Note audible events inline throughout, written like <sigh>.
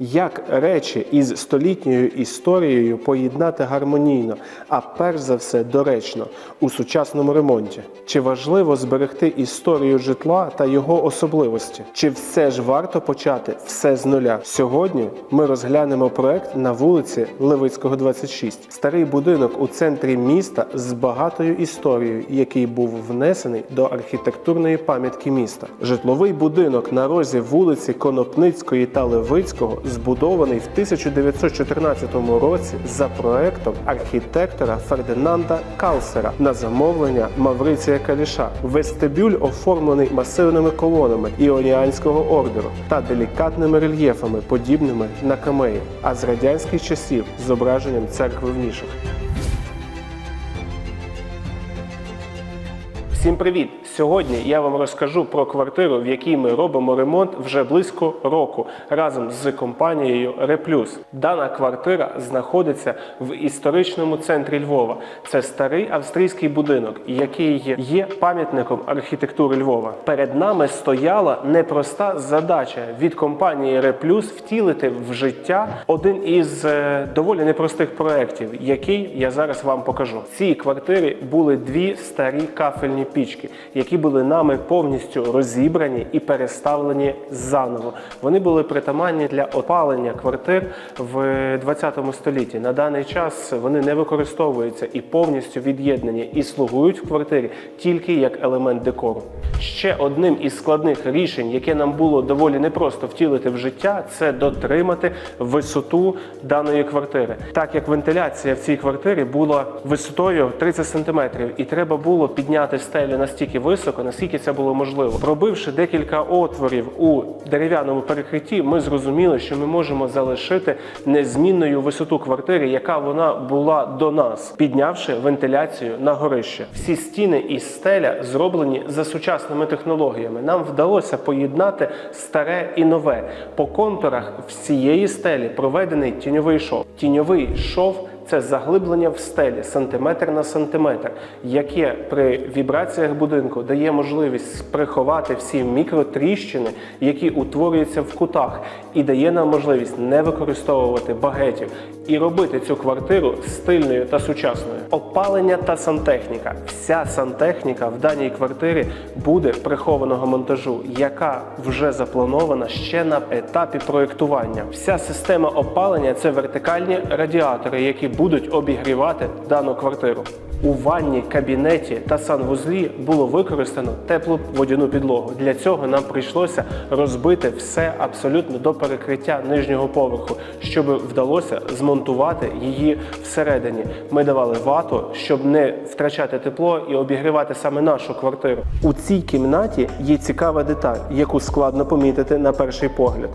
Як речі із столітньою історією поєднати гармонійно, а перш за все доречно у сучасному ремонті? Чи важливо зберегти історію житла та його особливості? Чи все ж варто почати все з нуля? Сьогодні ми розглянемо проект на вулиці Левицького, 26. Старий будинок у центрі міста з багатою історією, який був внесений до архітектурної пам'ятки міста. Житловий будинок на розі вулиці Конопницької та Левицького збудований в 1914 році за проектом архітектора Фердинанда Калсера на замовлення Мавриція Каліша. Вестибюль оформлений масивними колонами іоніанського ордеру та делікатними рельєфами, подібними на камеї, а з радянських часів зображенням церкви в нішах. Всім привіт! Сьогодні я вам розкажу про квартиру, в якій ми робимо ремонт вже близько року разом з компанією Реплюс. Дана квартира знаходиться в історичному центрі Львова. Це старий австрійський будинок, який є пам'ятником архітектури Львова. Перед нами стояла непроста задача від компанії Реплюс втілити в життя один із е, доволі непростих проєктів, який я зараз вам покажу. В цій квартирі були дві старі кафельні пічки, які були нами повністю розібрані і переставлені заново. Вони були притаманні для опалення квартир в 20 столітті. На даний час вони не використовуються і повністю від'єднані і слугують в квартирі тільки як елемент декору. Ще одним із складних рішень, яке нам було доволі непросто втілити в життя, це дотримати висоту даної квартири, так як вентиляція в цій квартирі була висотою 30 см, і треба було підняти стелю настільки високо, наскільки це було можливо. Пробивши декілька отворів у дерев'яному перекритті, ми зрозуміли, що ми можемо залишити незмінною висоту квартири, яка вона була до нас, піднявши вентиляцію на горище. Всі стіни і стеля зроблені за сучасними технологіями. Нам вдалося поєднати старе і нове. По контурах всієї стелі проведений тіньовий шов. Тіньовий шов це заглиблення в стелі сантиметр на сантиметр, яке при вібраціях будинку дає можливість приховати всі мікротріщини, які утворюються в кутах, і дає нам можливість не використовувати багетів і робити цю квартиру стильною та сучасною. Опалення та сантехніка. Вся сантехніка в даній квартирі буде прихованого монтажу, яка вже запланована ще на етапі проєктування. Вся система опалення це вертикальні радіатори, які будуть обігрівати дану квартиру. У ванні, кабінеті та санвузлі було використано теплу водяну підлогу. Для цього нам прийшлося розбити все абсолютно до перекриття нижнього поверху, щоб вдалося змонтувати її всередині. Ми давали вату, щоб не втрачати тепло і обігрівати саме нашу квартиру. У цій кімнаті є цікава деталь, яку складно помітити на перший погляд.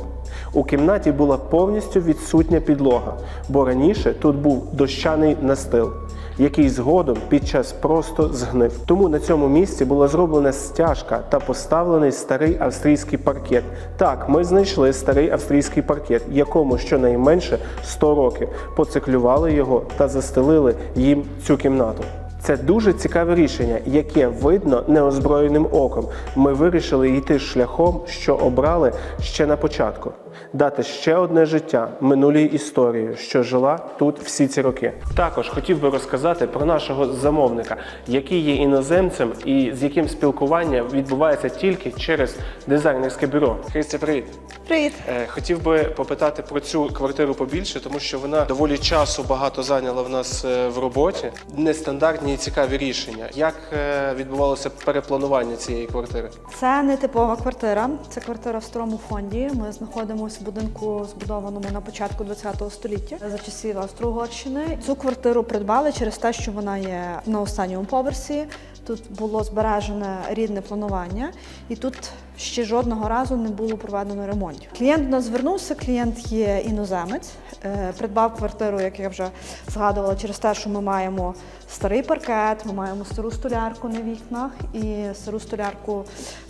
У кімнаті була повністю відсутня підлога, бо раніше тут був дощаний настил який згодом під час просто згнив. Тому на цьому місці була зроблена стяжка та поставлений старий австрійський паркет. Так, ми знайшли старий австрійський паркет, якому щонайменше 100 років. Поциклювали його та застелили їм цю кімнату. Це дуже цікаве рішення, яке видно неозброєним оком. Ми вирішили йти шляхом, що обрали ще на початку, дати ще одне життя минулій історії, що жила тут всі ці роки. Також хотів би розказати про нашого замовника, який є іноземцем і з яким спілкування відбувається тільки через дизайнерське бюро. Христя, привіт! Привіт. Е, Хотів би попитати про цю квартиру побільше, тому що вона доволі часу багато зайняла в нас е, в роботі. Нестандартні і цікаві рішення. Як е, відбувалося перепланування цієї квартири? Це не типова квартира. Це квартира в старому фонді. Ми знаходимося в будинку, збудованому на початку ХХ століття за часів Австро-Угорщини. Цю квартиру придбали через те, що вона є на останньому поверсі. Тут було збережене рідне планування, і тут ще жодного разу не було проведено ремонтів. Клієнт до нас звернувся. Клієнт є іноземець, е, придбав квартиру, як я вже згадувала, через те, що ми маємо старий паркет, ми маємо стару столярку на вікнах і стару столярку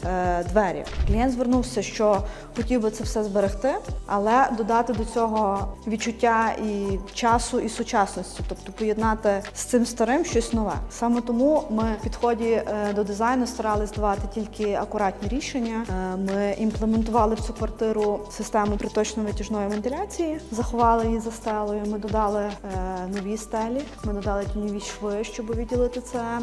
е, двері. Клієнт звернувся, що хотів би це все зберегти, але додати до цього відчуття і часу, і сучасності, тобто поєднати з цим старим щось нове. Саме тому ми в підході е, до дизайну старались давати тільки акуратні рішення. Приміщення. Ми імплементували в цю квартиру систему приточно-витяжної вентиляції, заховали її за стелею. Ми додали е, нові стелі, ми додали тіньові шви, щоб відділити це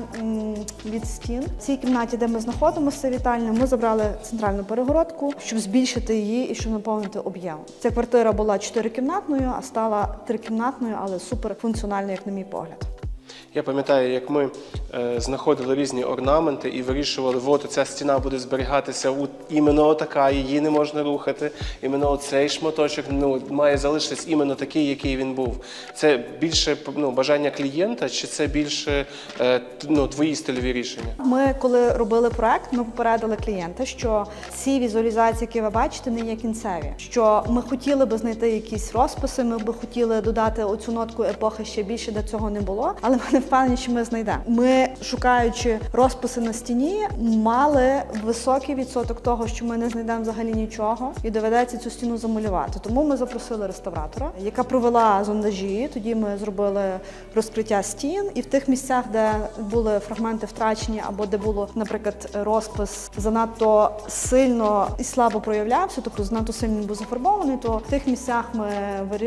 від стін. В цій кімнаті, де ми знаходимося, вітальня, ми забрали центральну перегородку, щоб збільшити її і щоб наповнити об'єм. Ця квартира була чотирикімнатною, а стала трикімнатною, але суперфункціональною, як на мій погляд. Я пам'ятаю, як ми е, знаходили різні орнаменти і вирішували, от ця стіна буде зберігатися от іменно така, її не можна рухати. Іменно цей шматочок ну, має залишитись іменно такий, який він був. Це більше ну, бажання клієнта, чи це більше е, ну, твої стильові рішення? Ми, коли робили проект, ми попередили клієнта, що ці візуалізації, які ви бачите, не є кінцеві. Що ми хотіли би знайти якісь розписи, ми би хотіли додати оцю нотку епохи ще більше, де цього не було. Але ми не впевнені, що ми знайдемо. Ми, шукаючи розписи на стіні, мали високий відсоток того, що ми не знайдемо взагалі нічого, і доведеться цю стіну замалювати. Тому ми запросили реставратора, яка провела зондажі. Тоді ми зробили розкриття стін, і в тих місцях, де були фрагменти втрачені, або де було, наприклад, розпис занадто сильно і слабо проявлявся, тобто занадто сильно був зафарбований, то в тих місцях ми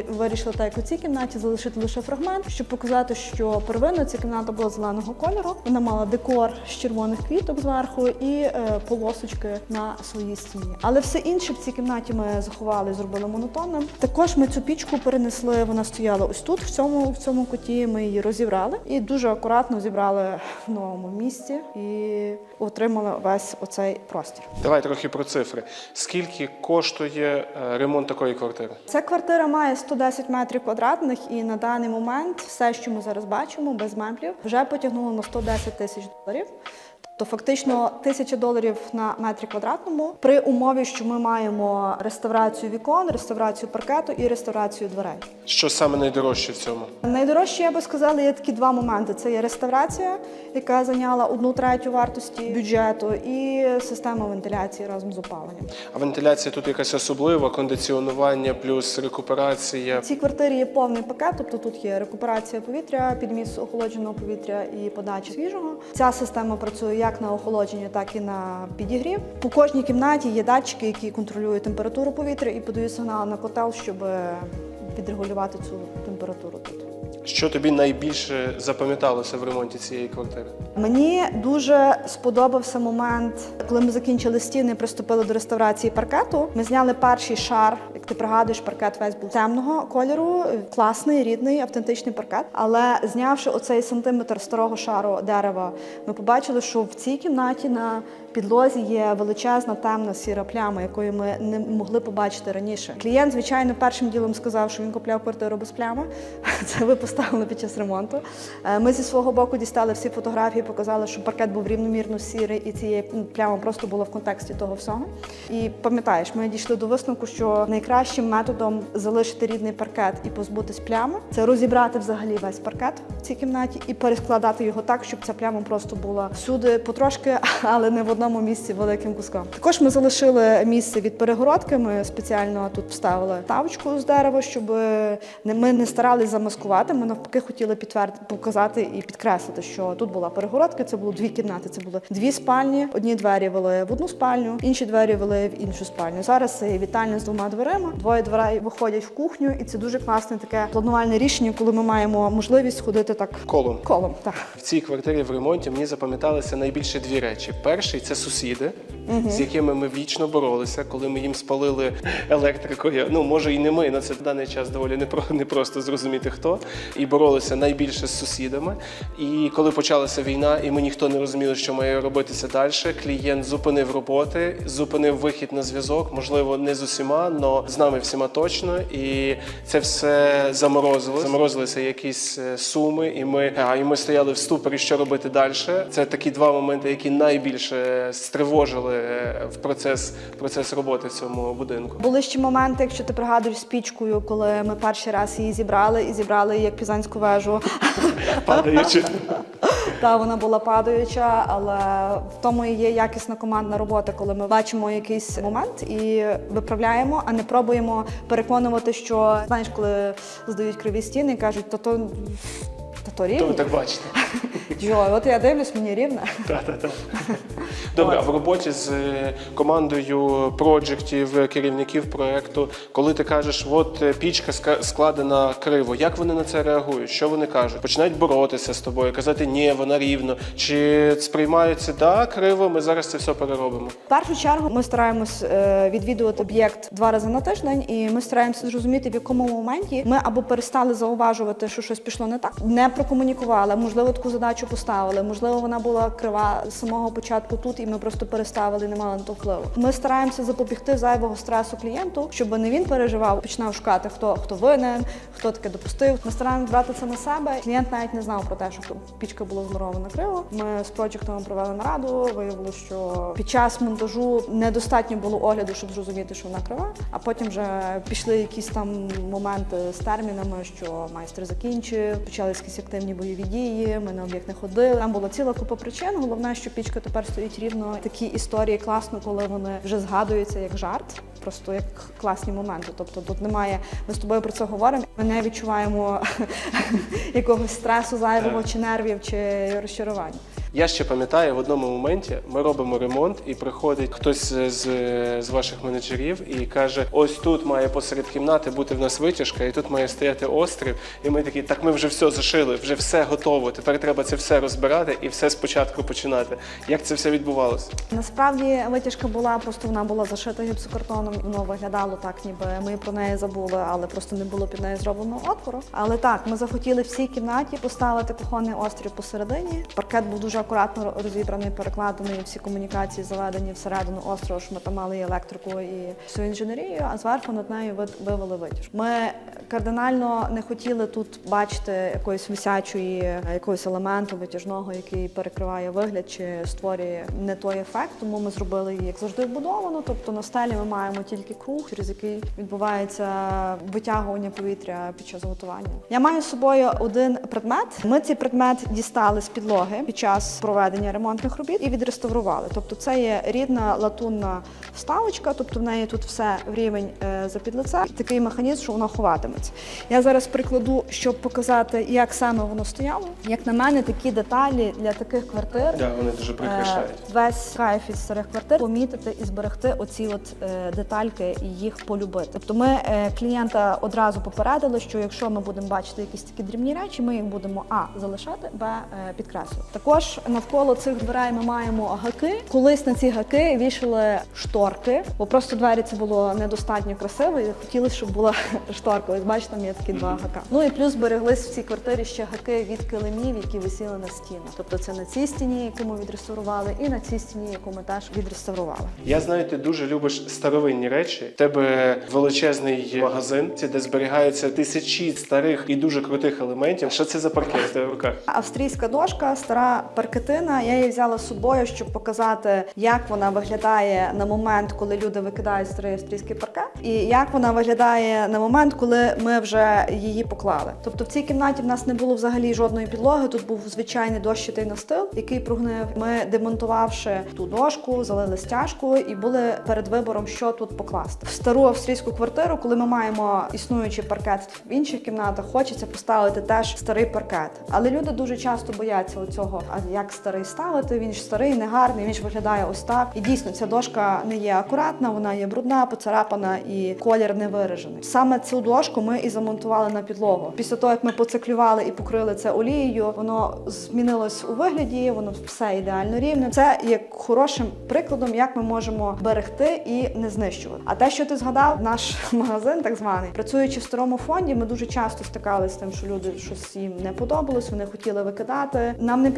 вирішили, так як у цій кімнаті, залишити лише фрагмент, щоб показати, що первинно ця кімната була зеленого кольору. Вона мала декор з червоних квіток зверху і е, полосочки на своїй стіні. Але все інше в цій кімнаті ми заховали і зробили монотонним. Також ми цю пічку перенесли. Вона стояла ось тут, в цьому в цьому куті. Ми її розібрали і дуже акуратно зібрали в новому місці і отримали весь оцей простір. Давай трохи про цифри. Скільки коштує е, ремонт такої квартири? Ця квартира має 110 метрів квадратних, і на даний момент все, що ми зараз бачимо, без меблів, вже потягнули на 110 тисяч доларів. То фактично тисяча доларів на метрі квадратному при умові, що ми маємо реставрацію вікон, реставрацію паркету і реставрацію дверей. Що саме найдорожче в цьому? Найдорожче, я би сказала, є такі два моменти: це є реставрація, яка зайняла одну третю вартості бюджету, і система вентиляції разом з опаленням. А вентиляція тут якась особлива, кондиціонування плюс рекуперація. В цій квартирі є повний пакет, тобто тут є рекуперація повітря, підміс охолодженого повітря і подача свіжого. Ця система працює як на охолодження, так і на підігрів. По кожній кімнаті є датчики, які контролюють температуру повітря і подають сигнал на котел, щоб відрегулювати цю температуру тут. Що тобі найбільше запам'яталося в ремонті цієї квартири? Мені дуже сподобався момент, коли ми закінчили стіни, приступили до реставрації паркету. Ми зняли перший шар. Як ти пригадуєш, паркет весь був темного кольору, класний, рідний, автентичний паркет. Але знявши оцей сантиметр старого шару дерева, ми побачили, що в цій кімнаті на підлозі є величезна темна сіра пляма, якої ми не могли побачити раніше. Клієнт, звичайно, першим ділом сказав, що він купляв квартиру без плями. <laughs> Це ви поставили під час ремонту. Е, Ми зі свого боку дістали всі фотографії, показали, що паркет був рівномірно сірий, і цієї пляма просто була в контексті того всього. І пам'ятаєш, ми дійшли до висновку, що найкращим методом залишити рідний паркет і позбутись плями це розібрати взагалі весь паркет в цій кімнаті і перескладати його так, щоб ця пляма просто була всюди потрошки, <laughs> але не в одному місці великим куском. Також ми залишили місце від перегородки. Ми спеціально тут вставили тавочку з дерева, щоб не ми не старались замаскувати. Ми навпаки хотіли підтвердити, показати і підкреслити, що тут була перегородка. Це було дві кімнати. Це були дві спальні. Одні двері вели в одну спальню, інші двері вели в іншу спальню. Зараз це вітальня з двома дверима. Двоє дверей виходять в кухню, і це дуже класне таке планувальне рішення, коли ми маємо можливість ходити так Колом. колом. Так. В цій квартирі в ремонті мені запам'яталися найбільше дві речі. Перший це сусіди, з якими ми вічно боролися, коли ми їм спалили електрикою. Ну може і не ми, але це в даний час доволі непро- непросто зрозуміти хто. І боролися найбільше з сусідами. І коли почалася війна, і ми ніхто не розуміли, що має робитися далі. Клієнт зупинив роботи, зупинив вихід на зв'язок. Можливо, не з усіма, але з нами всіма точно. І це все заморозило. Заморозилися якісь е, суми, і ми, а, і ми стояли в ступорі, що робити далі. Це такі два моменти, які найбільше стривожили е, в процес, процес роботи в цьому будинку. Були ще моменти, якщо ти пригадуєш з пічкою, коли ми перший раз її зібрали і зібрали як пізанську вежу. <laughs> Падаючи. Та вона була падаюча, але в тому і є якісна командна робота, коли ми бачимо якийсь момент і виправляємо, а не пробуємо переконувати, що знаєш, коли здають криві стіни і кажуть, то то. То То ви так бачите. <laughs> Йо, от я дивлюсь, мені. Та-та-та. Добре, а в роботі з е, командою проджектів, керівників проекту, коли ти кажеш, от е, пічка складена криво, як вони на це реагують? Що вони кажуть? Починають боротися з тобою, казати ні, вона рівно. Чи сприймаються да, криво, ми зараз це все переробимо. В першу чергу ми стараємось е, відвідувати об'єкт два рази на тиждень, і ми стараємося зрозуміти, в якому моменті ми або перестали зауважувати, що щось пішло не так, не прокомунікували, можливо, таку задачу поставили, можливо, вона була крива з самого початку тут, і ми просто переставили, не мали на то впливу. Ми стараємося запобігти зайвого стресу клієнту, щоб не він переживав, починав шукати, хто хто винен, хто таке допустив. Ми стараємося брати це на себе. Клієнт навіть не знав про те, що пічка була змурована криво. Ми з проєктом провели нараду. Виявилося, що під час монтажу недостатньо було огляду, щоб зрозуміти, що вона крива. А потім вже пішли якісь там моменти з термінами, що майстер закінчив, почались якісь активні бойові дії. Ми на об'єкт не ходили. Там була ціла купа причин. Головне, що пічка тепер стоїть рівно. Такі історії класно, коли вони вже згадуються як жарт, просто як класні моменти. Тобто тут немає. Ми з тобою про це говоримо. Ми не відчуваємо <laughs> якогось стресу зайвого чи нервів, чи розчарування. Я ще пам'ятаю, в одному моменті ми робимо ремонт, і приходить хтось з, з ваших менеджерів і каже: ось тут має посеред кімнати бути в нас витяжка, і тут має стояти острів. І ми такі, так ми вже все зашили, вже все готово. Тепер треба це все розбирати і все спочатку починати. Як це все відбувалося? Насправді витяжка була, просто вона була зашита гіпсокартоном. Воно виглядало так, ніби ми про неї забули, але просто не було під нею зроблено отвору. Але так, ми захотіли в цій кімнаті поставити кухонний острів посередині. Паркет був дуже акуратно розібраний, перекладений, всі комунікації заведені всередину острова, що ми там мали і електрику і всю інженерію, а зверху над нею ви- вивели витяжку. Ми кардинально не хотіли тут бачити якоїсь висячої якогось елементу витяжного, який перекриває вигляд чи створює не той ефект. Тому ми зробили її як завжди вбудовано. Тобто на стелі ми маємо тільки круг, через який відбувається витягування повітря під час готування. Я маю з собою один предмет. Ми цей предмет дістали з підлоги під час проведення ремонтних робіт і відреставрували. Тобто, це є рідна латунна вставочка, тобто в неї тут все в рівень е, за підлице. Такий механізм, що воно ховатиметься. Я зараз прикладу, щоб показати, як саме воно стояло. Як на мене, такі деталі для таких квартир. Да, вони дуже прикрашають. Е, Весь кайф із старих квартир помітити і зберегти оці от е, детальки і їх полюбити. Тобто ми клієнта одразу попередили, що якщо ми будемо бачити якісь такі дрібні речі, ми їх будемо а залишати, б підкреслювати. Також навколо цих дверей ми маємо гаки. Колись на ці гаки вішали шторки, бо просто двері це було недостатньо красиво. і Хотілося, щоб була <laughs> шторка. Ось бачите, там є такі два гака. Ну і плюс збереглись в цій квартирі ще гаки від килимів, які висіли на стінах. Тобто це на цій стіні, яку ми відреставрували, і на цій стіні, яку ми теж відреставрували. Я знаю, ти дуже любиш старовинні речі. В тебе величезний магазин, де зберігаються тисячі старих і дуже крутих елементів. Що це за паркет в руках? Австрійська дошка, стара паркетина. Я її взяла з собою, щоб показати, як вона виглядає на момент, коли люди викидають старий австрійський паркет, і як вона виглядає на момент, коли ми вже її поклали. Тобто в цій кімнаті в нас не було взагалі жодної підлоги. Тут був звичайний дощитий настил, який прогнив. Ми демонтувавши ту дошку, залили стяжку і були перед вибором, що тут покласти. В стару австрійську квартиру, коли ми маємо існуючий паркет в інших кімнатах, хочеться поставити теж старий паркет. Але люди дуже часто бояться цього. А як старий ставити? Він ж старий, негарний, він ж виглядає ось так. І дійсно ця дошка не є акуратна, вона є брудна, поцарапана і колір не виражений. Саме цю дошку ми і замонтували на підлогу. Після того, як ми поциклювали і покрили це олією, воно змінилось у вигляді, воно все ідеально рівне. Це є хорошим прикладом, як ми можемо берегти і не знищувати. А те, що ти згадав, наш <laughs> магазин, так званий, працюючи в старому фонді, ми дуже часто стикалися з тим, що люди щось їм не подобалось, вони хотіли викидати. Нам не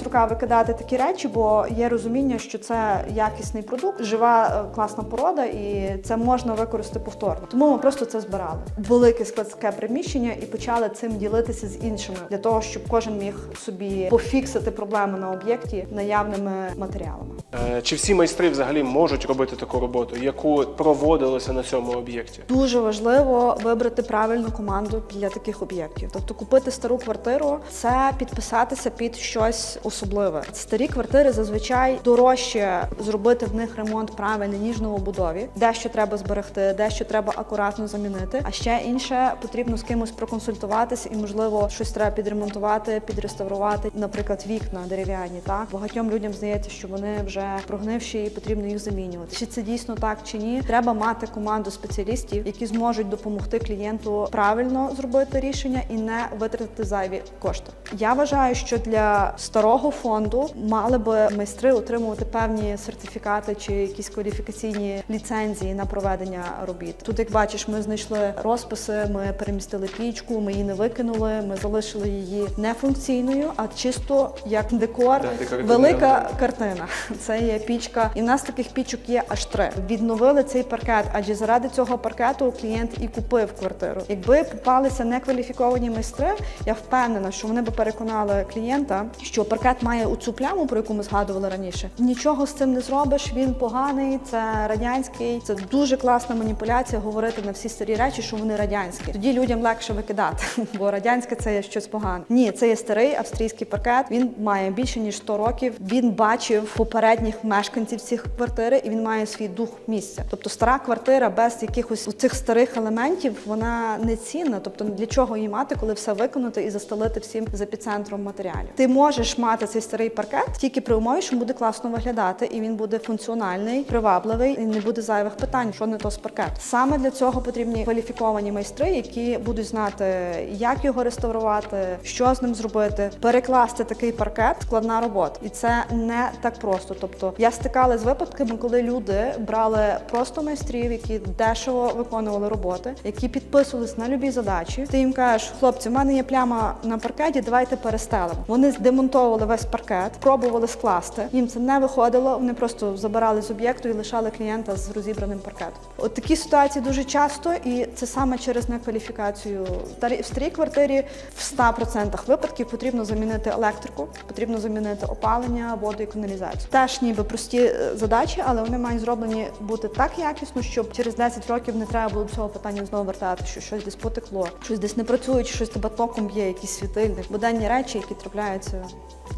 піднімалась рука викидати такі речі, бо є розуміння, що це якісний продукт, жива е, класна порода, і це можна використати повторно. Тому ми просто це збирали. Велике складське приміщення і почали цим ділитися з іншими для того, щоб кожен міг собі пофіксити проблеми на об'єкті наявними матеріалами. Е, Чи всі майстри взагалі можуть робити таку роботу, яку проводилося на цьому об'єкті? Дуже важливо вибрати правильну команду для таких об'єктів. Тобто купити стару квартиру це підписатися під щось особливе. Старі квартири зазвичай дорожче зробити в них ремонт правильно, ніж новобудові. Дещо треба зберегти, дещо треба акуратно замінити. А ще інше потрібно з кимось проконсультуватися і, можливо, щось треба підремонтувати, підреставрувати. Наприклад, вікна дерев'яні. Так багатьом людям здається, що вони вже прогнивші і потрібно їх замінювати. Чи це дійсно так чи ні? Треба мати команду спеціалістів, які зможуть допомогти клієнту правильно зробити рішення і не витратити зайві кошти. Я вважаю, що для старого фонду мали би майстри отримувати певні сертифікати чи якісь кваліфікаційні ліцензії на проведення робіт. Тут, як бачиш, ми знайшли розписи, ми перемістили пічку, ми її не викинули, ми залишили її не функційною, а чисто як декор. Да, Велика картина. <laughs> Це є пічка, і в нас таких пічок є аж три. Відновили цей паркет, адже заради цього паркету клієнт і купив квартиру. Якби попалися некваліфіковані майстри, я впевнена, що вони би переконали клієнта, що паркет має оцю пляму, про яку ми згадували раніше. Нічого з цим не зробиш. Він поганий, це радянський. Це дуже класна маніпуляція говорити на всі старі речі, що вони радянські. Тоді людям легше викидати, <laughs> бо радянське це є щось погане. Ні, це є старий австрійський паркет. Він має більше ніж 100 років. Він бачив попередніх мешканців цих квартири, і він має свій дух місця. Тобто стара квартира без якихось цих старих елементів вона не цінна. Тобто для чого її мати, коли все виконати і застелити всім з епіцентром матеріалів. Ти можеш мати цей старий паркет тільки при умові, що буде класно виглядати, і він буде функціональний, привабливий, і не буде зайвих питань, що не то з паркет. Саме для цього потрібні кваліфіковані майстри, які будуть знати, як його реставрувати, що з ним зробити, перекласти такий паркет складна робота, і це не так просто. Тобто я стикала з випадками, коли люди брали просто майстрів, які дешево виконували роботи, які підписувались на любі задачі. Ти їм кажеш, хлопці, в мене є пляма на паркеті, давайте перестелимо. Вони демонтовували весь паркет, пробували скласти. Їм це не виходило. Вони просто забирали з об'єкту і лишали клієнта з розібраним паркетом. От такі ситуації дуже часто, і це саме через некваліфікацію. В старій- квартирі в 100% випадків потрібно замінити електрику, потрібно замінити опалення, воду і каналізацію. Теж ніби прості е, задачі, але вони мають зроблені бути так якісно, щоб через 10 років не треба було до цього питання знову вертати, що щось десь потекло, щось десь не працює, чи щось тебе током б'є, якийсь світильник. Буденні речі, які трапляються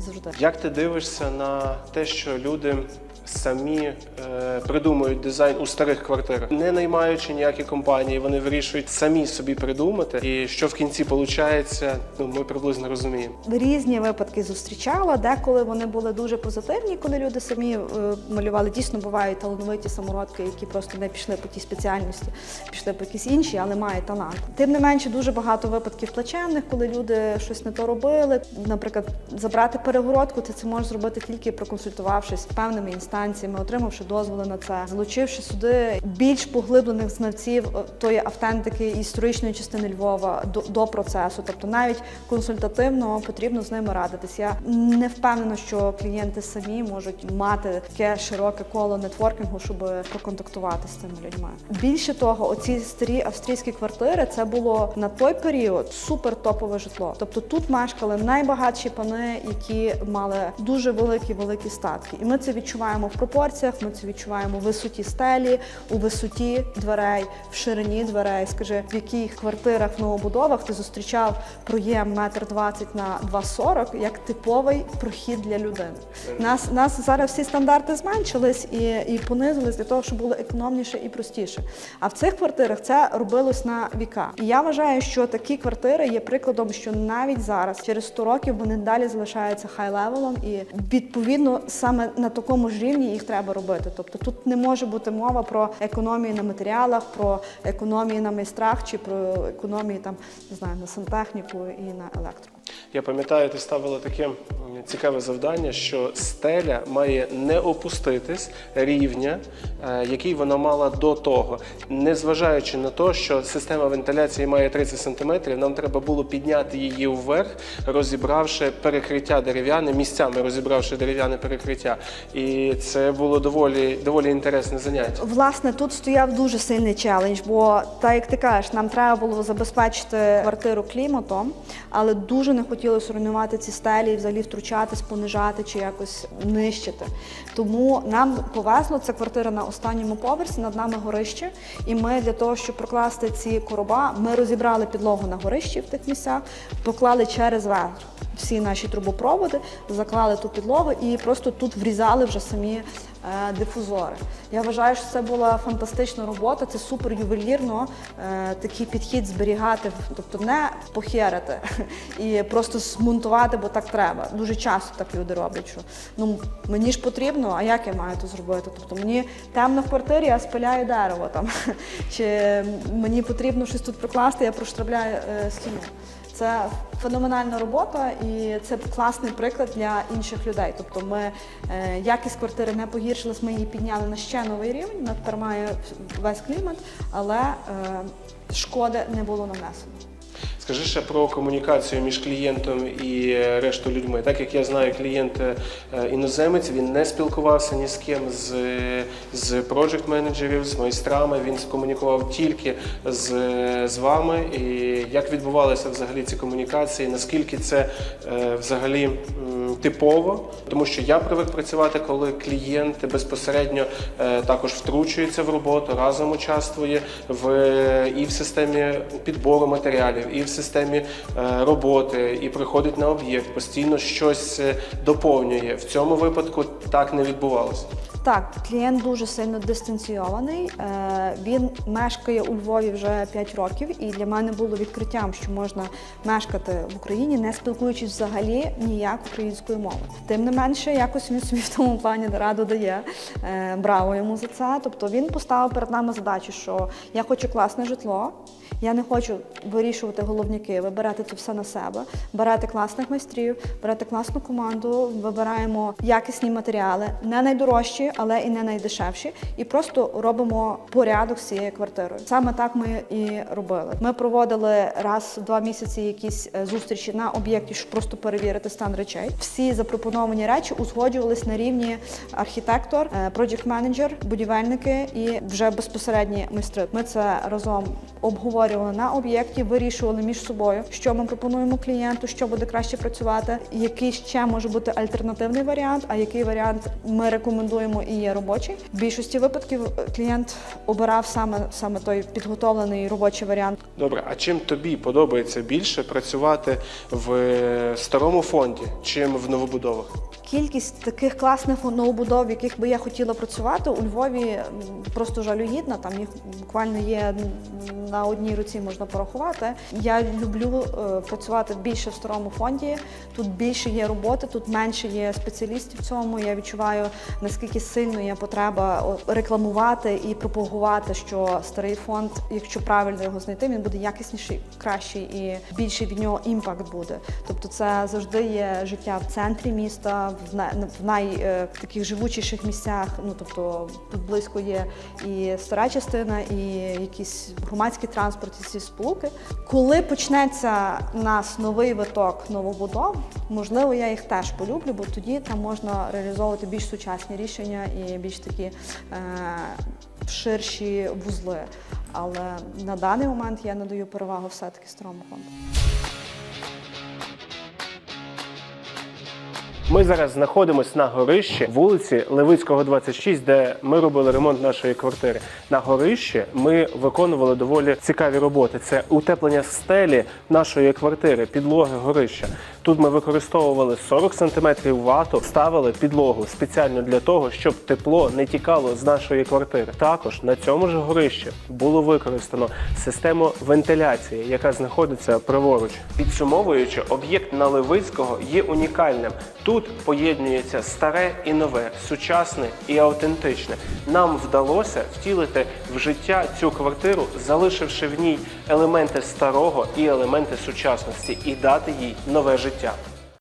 завжди. Як ти дивишся на те, що люди самі е, придумують дизайн у старих квартирах, не наймаючи ніякі компанії, вони вирішують самі собі придумати, і що в кінці виходить, ну ми приблизно розуміємо. Різні випадки зустрічала. Деколи вони були дуже позитивні, коли люди самі е, малювали. Дійсно бувають талановиті самородки, які просто не пішли по тій спеціальності, пішли по якісь інші, але мають талант. Тим не менше, дуже багато випадків плачевних, коли люди щось не то робили. Наприклад, забрати перегородку, ти це можеш зробити тільки проконсультувавшись з певними інстанціями, отримавши дозволи на це, залучивши сюди більш поглиблених знавців е, тої автентики історичної частини Львова до, до процесу. Тобто навіть консультативно потрібно з ними радитись. Я не впевнена, що клієнти самі можуть мати таке широке коло нетворкінгу, щоб проконтактувати з цими людьми. Більше того, оці старі австрійські квартири це було на той період супер топове житло. Тобто тут мешкали найбагатші пани, які мали дуже великі великі статки. І ми це відчуваємо в пропорціях. Ми це відчуваємо в висоті стелі, у висоті дверей, в ширині дверей. Скажи, в яких квартирах в новобудовах ти зустрічав проєм метр двадцять на 2,40 як типовий прохід для людини. Нас нас зараз всі стандарти зменшились і, і понизились для того, щоб було економніше і простіше. А в цих квартирах це робилось на віка. І я вважаю, що такі квартири є прикладом, що навіть зараз, через 100 років, вони далі залишаються хай-левелом, і відповідно саме на такому ж рівні їх треба робити. Тобто тут не може бути мова про економію на матеріалах, про економію на майстрах чи про економію там не знаю на сантехніку і на електрику. Я пам'ятаю, ти ставила таке цікаве завдання, що стеля має не опуститись рівня, е, який вона мала до того. Незважаючи на те, що система вентиляції має 30 см, нам треба було підняти її вверх, розібравши перекриття дерев'яне, місцями розібравши дерев'яне перекриття. І це було доволі, доволі інтересне заняття. Власне, тут стояв дуже сильний челендж, бо так як ти кажеш, нам треба було забезпечити квартиру кліматом, але дуже не хотілося хотілося руйнувати ці стелі і взагалі втручатись, понижати чи якось нищити. Тому нам повезло, це квартира на останньому поверсі, над нами горище. І ми для того, щоб прокласти ці короба, ми розібрали підлогу на горищі в тих місцях, поклали через верх всі наші трубопроводи, заклали ту підлогу і просто тут врізали вже самі дифузори. Я вважаю, що це була фантастична робота, це супер ювелірно, е, такий підхід зберігати, тобто не похерити і просто змонтувати, бо так треба. Дуже часто так люди роблять, що ну мені ж потрібно, а як я маю це зробити? Тобто мені темно в квартирі, я спиляю дерево там, чи мені потрібно щось тут прокласти, я проштробляю е, стіну. Це феноменальна робота і це класний приклад для інших людей. Тобто ми е, якість квартири не погіршилась, ми її підняли на ще новий рівень, вона тепер весь клімат, але е, шкоди не було нанесено. Скажи ще про комунікацію між клієнтом і рештою людьми. Так як я знаю, клієнт е, іноземець, він не спілкувався ні з ким з, з project менеджерів, з майстрами. Він комунікував тільки з, з вами. І як відбувалися взагалі ці комунікації? Наскільки це е, взагалі типово? Тому що я привик працювати, коли клієнт безпосередньо е, також втручується в роботу, разом участвує в і в системі підбору матеріалів, і в системі е, роботи, і приходить на об'єкт, постійно щось е, доповнює. В цьому випадку так не відбувалося. Так, клієнт дуже сильно дистанційований. Е, Він мешкає у Львові вже 5 років, і для мене було відкриттям, що можна мешкати в Україні, не спілкуючись взагалі ніяк українською мовою. Тим не менше, якось він собі в тому плані раду дає. Е, Браво йому за це. Тобто він поставив перед нами задачу, що я хочу класне житло. Я не хочу вирішувати головняки, ви берете це все на себе, берете класних майстрів, берете класну команду, вибираємо якісні матеріали, не найдорожчі, але і не найдешевші, і просто робимо порядок з цією квартирою. Саме так ми і робили. Ми проводили раз в два місяці якісь е, зустрічі на об'єкті, щоб просто перевірити стан речей. Всі запропоновані речі узгоджувались на рівні архітектор, проджект менеджер, будівельники і вже безпосередні майстри. Ми це разом обговорювали на об'єкті, вирішували між собою, що ми пропонуємо клієнту, що буде краще працювати, який ще може бути альтернативний варіант, а який варіант ми рекомендуємо і є робочий. В більшості випадків е, клієнт обирав саме саме той підготовлений робочий варіант. Добре, а чим тобі подобається більше працювати в е, старому фонді, чим в новобудовах? Кількість таких класних новобудов, в яких би я хотіла працювати, у Львові просто жалюгідна. Там їх буквально є на одній руці можна порахувати. Я люблю е, працювати більше в старому фонді. Тут більше є роботи, тут менше є спеціалістів в цьому. Я відчуваю наскільки сильно є потреба рекламувати і пропагувати, що старий фонд, якщо правильно його знайти, він буде якісніший, кращий і більший від нього імпакт буде. Тобто, це завжди є життя в центрі міста, в най, в най е, живучіших місцях. Ну тобто тут близько є і стара частина, і якісь громадські транспорт, і ці сполуки. Коли почнеться нас новий виток новобудов, можливо, я їх теж полюблю, бо тоді там можна реалізовувати більш сучасні рішення і більш такі е, ширші вузли. Але на даний момент я надаю перевагу все-таки старому. Ми зараз знаходимося на горищі вулиці Левицького, 26, де ми робили ремонт нашої квартири. На горищі ми виконували доволі цікаві роботи. Це утеплення стелі нашої квартири, підлоги горища. Тут ми використовували 40 см вату, ставили підлогу спеціально для того, щоб тепло не тікало з нашої квартири. Також на цьому ж горищі було використано систему вентиляції, яка знаходиться праворуч. Підсумовуючи, об'єкт на Левицького є унікальним. Тут поєднується старе і нове, сучасне і автентичне. Нам вдалося втілити в життя цю квартиру, залишивши в ній елементи старого і елементи сучасності, і дати їй нове життя. 这样